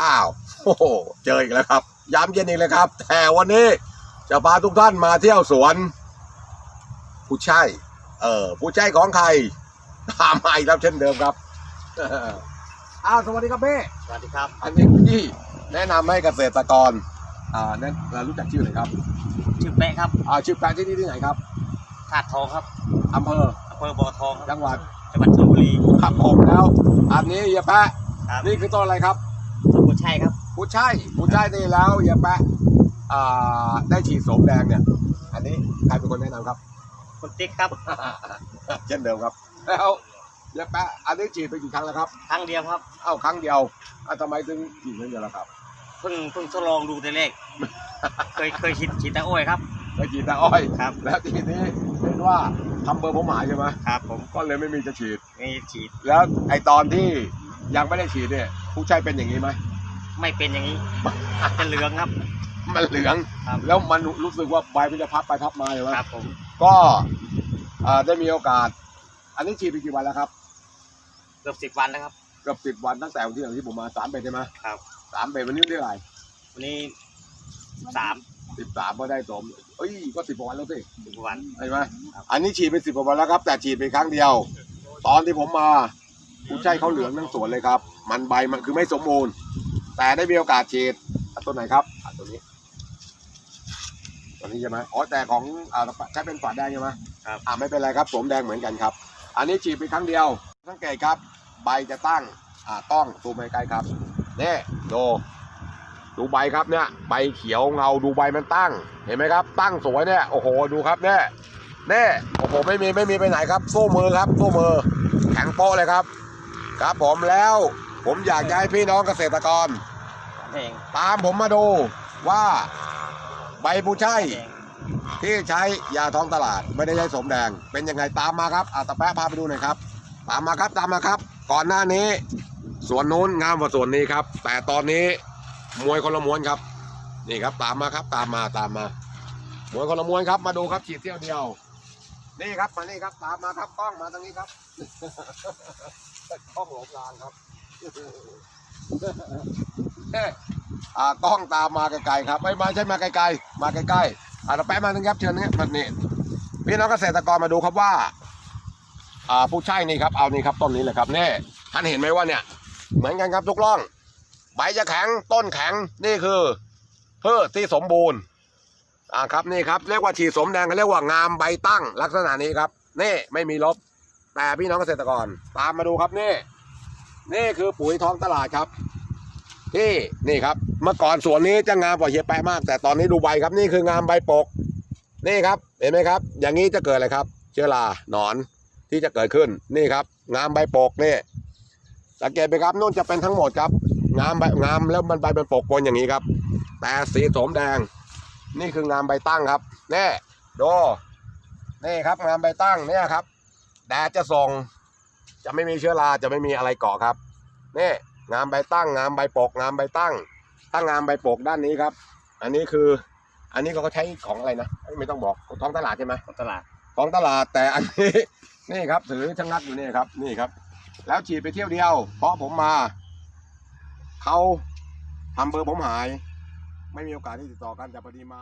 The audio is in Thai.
อ้าวโอ้โหเจออีกแล้วครับย้ำเย็นอีกแล้วครับ แต่วันนี้จะพาทุกท่านมาเที่ยวสวน ผู้ใช่เออผู้ใช่ของใครตามมาอีกแล้วเช่นเดิมครับอ้าวสวัสดีครับเพ่สวัสดีครับ อันนี้ที่แนะนำให้เกษตรกรอ่าแนะอ่ารู้จักชื่อเลยครับ ชื่อแปะครับอ่าชื่อแปลงที่นี่ที่ไหนครับถาดทองครับอำเภออำเภอบ่อทองครับจังหวัดจังหวัดชลบุรีครับผมแล้วอันนี้เฮียแปะครับนี่คือต้นอะไรครับต้น กุยช่ายครับผู้ใช่ผู้ใช่นี่แล้วเฮียแปะอ่าได้ฉีดโสมแดงเนี่ย อันนี้ใครเป็นคนแนะนำครับคุณติ๊กครับเช่นเดิมครับ แล้วเฮียแปะอันนี้ฉีดไปกี่ครั้งแล้วครับครั้งเดียวครับ เอ้าครั้งเดียวอะทำไมถึงฉีดครั้งเดียวล่ะครับเพิ่งเพิ่งทดลองดูแต่เลขเคยเคยฉีดฉีดตะโอ้อยครับไปฉีดแต่อ้อยครับ แล้วทีนี้เห็นว่าทำเบอร์ผมหมายใช่ไหมครับผมก็เลยไม่มีจะฉีดมีฉีด แล้วไอตอนที่ยังไม่ได้ฉีดเนี่ยผู้ใช้เป็นอย่างนี้ไหม ไม่เป็นอย่างนี้จะเหลืองครับ มันเหลือง ครับแล้วมันรู้สึกว่าใบมันจะพับไปพับมาใช่ไหมครับผมก็อ่าได้มีโอกาส อันนี้ฉีดไปกี่วันแล้วครับ เกือบสิบวันแล้วครับ เกือบสิบวันตั้งแต่วันที่อย่างที่ผมมาสามเป็นใช่ไหมครับ สามเป็นวันนี้เท่าไหร่วันนี้สามสิบสามก็ได้สมเอ้ยก็สิบวันแล้วสิ สิบวัน ใช่ไหมอันนี้ฉีดไปสิบกว่าวันแล้วครับ แต่ฉีดไปครั้งเดียว ตอนที่ผมมาผู้ใช้เขาเหลืองทั้งสวนเลยครับ มันใบมันคือไม่สมบูรณ์ แต่ได้มีโอกาสฉีดอะตัวไหนครับอะตัวนี้ ตัวนี้ใช่ไหมอ๋อแต่ของอ่าใช้เป็นฝาแดงใช่ไหมครับอ่าไม่เป็นไรครับสวมแดงเหมือนกันครับ อันนี้ฉีดไปครั้งเดียวสังเกตครับ ใบจะตั้งอ่าต้องซูมไปใกล้ครับนี่ดูดูใบครับเนี่ยใบเขียวเงาดูใบมันตั้ง เห็นไหมครับ ตั้งสวยเนี่ยโอ้โหดูครับเนี่ยนี่โอ้โหไม่มีไม่มีไปไหนครับสู้มือครับสู้มือแข็งโป๊ะเลยครับ ครับผมแล้ว ผมอยากจะให้พี่น้องเกษตรกรเองตามผมมาดูว่าใบผู้ใช่เองที่ใช้ยาท้องตลาดไม่ได้ใช้สมแดง เป็นยังไงตามมาครับอาตะแปะพาไปดูหน่อยครับ ตามมาครับตามมาครับ ก่อนหน้านี้ส่วนนู้นงามกว่าส่วนนี้ครับ แต่ตอนนี้มวยคนละม้วนครับ นี่ครับตามมาครับตามมาตามมามวยคนละม้วนครับมาดูครับฉีดเที่ยวเดียว นี่ครับมานี่ครับตามมาครับกล้องมาทางนี้ครับ กล้องหลงรางครับ อ่ากล้องตามมาไกลๆครับไม่มาใช่มาไกลๆมาใกล้ๆอ่าเราแปะมาหนึ่งครับเชิญนี่มันนี่พี่น้องเกษตรกรมาดูครับว่า อ่าผู้ใช่นี่ครับเอานี่ครับต้นนี้เลยครับนี่ท่านเห็นไหมว่าเนี่ย เหมือนกันครับทุกร่อง ใบจะแข็งต้นแข็งนี่คือพืชที่สมบูรณ์อ่าครับนี่ครับเรียกว่าฉีดสมแดงเขาเรียกว่างามใบตั้งลักษณะนี้ครับนี่ไม่มีลบ แต่พี่น้องเกษตรกรตามมาดูครับนี่ นี่คือปุ๋ยท้องตลาดครับ ที่นี่ครับ เมื่อก่อนสวนนี้จะงามกว่าเฮียแปะมาก แต่ตอนนี้ดูใบครับนี่คืองามใบปก นี่ครับ เห็นไหมครับ อย่างนี้จะเกิดอะไรครับ เชื้อราหนอนที่จะเกิดขึ้นนี่ครับ งามใบปกนี่สังเกตไปครับนู่นจะเป็นทั้งหมดครับ งามใบงามแล้วมันใบเป็นปกปนอย่างนี้ครับ แต่สีโสมแดง นี่คืองามใบตั้งครับนี่ดูนี่ครับงามใบตั้งเนี่ยครับแดดจะส่ง จะไม่มีเชื้อราจะไม่มีอะไรเกาะครับนี่งามใบตั้งงามใบปกงามใบตั้ง ตั้งงามใบปกด้านนี้ครับ อันนี้คืออันนี้เขาใช้ของอะไรนะเอ้ยไม่ต้องบอกท้องตลาดใช่ไหมของตลาดของตลาดแต่อันนี้นี่ครับถือชะงักอยู่นี่ครับนี่ครับ แล้วฉีดไปเที่ยวเดียว เพราะผมมาเขาทำเบอร์ผมหาย ไม่มีโอกาสที่ติดต่อกันแต่พอดีมา